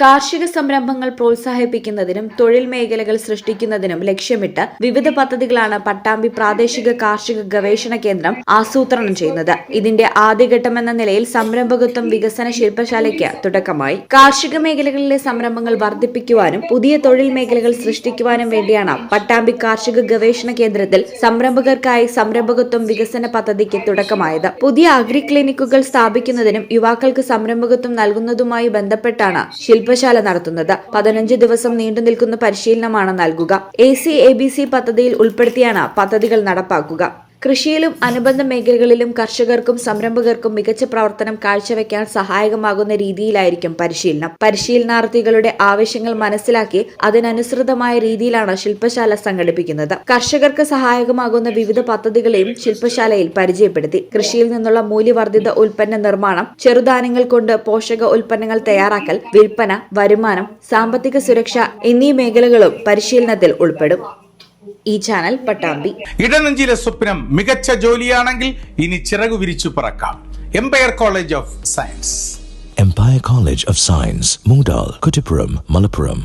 കാർഷിക സംരംഭങ്ങൾ പ്രോത്സാഹിപ്പിക്കുന്നതിനും തൊഴിൽ മേഖലകൾ സൃഷ്ടിക്കുന്നതിനും ലക്ഷ്യമിട്ട് വിവിധ പദ്ധതികളാണ് പട്ടാമ്പി പ്രാദേശിക കാർഷിക ഗവേഷണ കേന്ദ്രം ആസൂത്രണം ചെയ്യുന്നത്. ഇതിന്റെ ആദ്യഘട്ടമെന്ന നിലയിൽ സംരംഭകത്വം വികസന ശില്പശാലയ്ക്ക് തുടക്കമായി. കാർഷിക മേഖലകളിലെ സംരംഭങ്ങൾ വർദ്ധിപ്പിക്കുവാനും പുതിയ തൊഴിൽ മേഖലകൾ സൃഷ്ടിക്കുവാനും വേണ്ടിയാണ് പട്ടാമ്പി കാർഷിക ഗവേഷണ കേന്ദ്രത്തിൽ സംരംഭകർക്കായി സംരംഭകത്വം വികസന പദ്ധതിക്ക് തുടക്കമായത്. പുതിയ അഗ്രി ക്ലിനിക്കുകൾ സ്ഥാപിക്കുന്നതിനും യുവാക്കൾക്ക് സംരംഭകത്വം നൽകുന്നതുമായി ബന്ധപ്പെട്ടാണ് ശില്പശാല നടത്തുന്നത്. പതിനഞ്ച് ദിവസം നീണ്ടു നിൽക്കുന്ന പരിശീലനമാണ് നൽകുക. A C A B C പദ്ധതിയിൽ ഉൾപ്പെടുത്തിയാണ് പദ്ധതികൾ നടപ്പാക്കുക. കൃഷിയിലും അനുബന്ധ മേഖലകളിലും കർഷകർക്കും സംരംഭകർക്കും മികച്ച പ്രവർത്തനം കാഴ്ചവെക്കാൻ സഹായകമാകുന്ന രീതിയിലായിരിക്കും പരിശീലനം. പരിശീലനാർത്ഥികളുടെ ആവശ്യങ്ങൾ മനസ്സിലാക്കി അതിനനുസൃതമായ രീതിയിലാണ് ശില്പശാല സംഘടിപ്പിക്കുന്നത്. കർഷകർക്ക് സഹായകമാകുന്ന വിവിധ പദ്ധതികളെയും ശില്പശാലയിൽ പരിചയപ്പെടുത്തി. കൃഷിയിൽ നിന്നുള്ള മൂല്യവർദ്ധിത ഉൽപ്പന്ന നിർമ്മാണം ചെറുധാന്യങ്ങൾ കൊണ്ട് പോഷക ഉൽപ്പന്നങ്ങൾ തയ്യാറാക്കൽ വിൽപ്പന വരുമാനം സാമ്പത്തിക സുരക്ഷ എന്നീ മേഖലകളും പരിശീലനത്തിൽ ഉൾപ്പെടും. ഈ ചാനൽ പട്ടാമ്പി. ഇടനെഞ്ചിലെ സ്വപ്നം മികച്ച ജോലിയാണെങ്കിൽ ഇനി ചിറകു വിരിച്ചു പറക്കാം. Empire College of Science Empire College of Science Moodal Kuttippuram Malappuram.